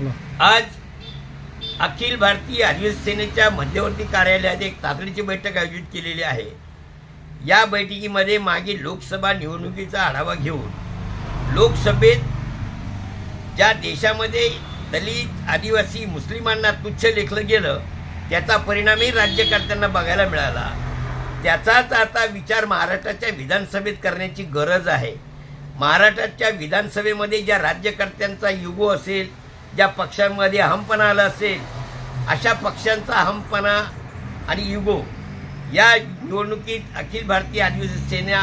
आज अखिल भारतीय आदिवासी सेनेच्या मध्यवर्ती कार्यालयात एक तातडीची बैठक आयोजित केलेली आहे. या बैठकीमध्ये मागील लोकसभा निवडणुकीचा आढावा घेऊन लोकसभेत ज्या देशामध्ये दलित आदिवासी मुस्लिमांना तुच्छ लेखलं गेलं त्याचा परिणामही राज्यकर्त्यांना बघायला मिळाला. त्याचाच आता विचार महाराष्ट्राच्या विधानसभेत करण्याची गरज आहे. महाराष्ट्राच्या विधानसभेमध्ये ज्या राज्यकर्त्यांचा युगो असेल ज्या पक्षांमध्ये अहमपणा आला असेल अशा पक्षांचा अहमपणा आणि युगो या निवडणुकीत अखिल भारतीय आदिवासी सेना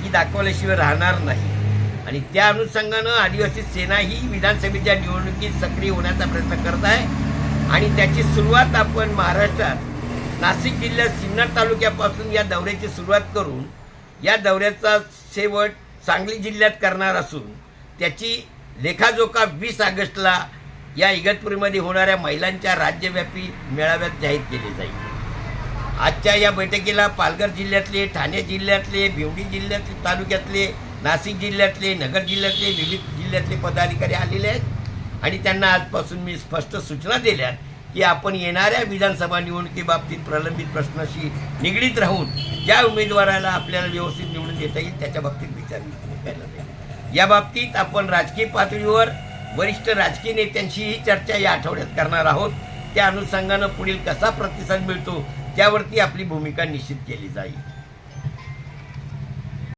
ही दाखवल्याशिवाय राहणार नाही. आणि त्या अनुषंगानं आदिवासी सेना ही विधानसभेच्या निवडणुकीत सक्रिय होण्याचा प्रयत्न करत आहे. आणि त्याची सुरुवात आपण महाराष्ट्रात नाशिक जिल्ह्यात सिन्नर तालुक्यापासून या दौऱ्याची सुरुवात करून या दौऱ्याचा शेवट सांगली जिल्ह्यात करणार असून त्याची लेखाजोखा वीस ऑगस्टला या इगतपुरीमध्ये होणाऱ्या महिलांच्या राज्यव्यापी मेळाव्यात जाहीर केले जाईल. आजच्या या बैठकीला पालघर जिल्ह्यातले ठाणे जिल्ह्यातले भिवडी जिल्ह्यातले तालुक्यातले नाशिक जिल्ह्यातले नगर जिल्ह्यातले विविध जिल्ह्यातले पदाधिकारी आलेले आहेत. आणि त्यांना आजपासून मी स्पष्ट सूचना दिल्या की आपण येणाऱ्या विधानसभा निवडणुकीबाबतीत प्रलंबित प्रश्नाशी निगडीत राहून ज्या उमेदवाराला आपल्याला व्यवस्थित निवडून देता येईल त्याच्या बाबतीत विचार करायला पाहिजे या बाबतीत आपण राजकीय पातळीवर वरिष्ठ राजकीय नेत्यांशीही चर्चा या आठवड्यात करणार आहोत. त्या अनुषंगानं पुढील कसा प्रतिसाद मिळतो त्यावरती आपली भूमिका निश्चित केली जाईल.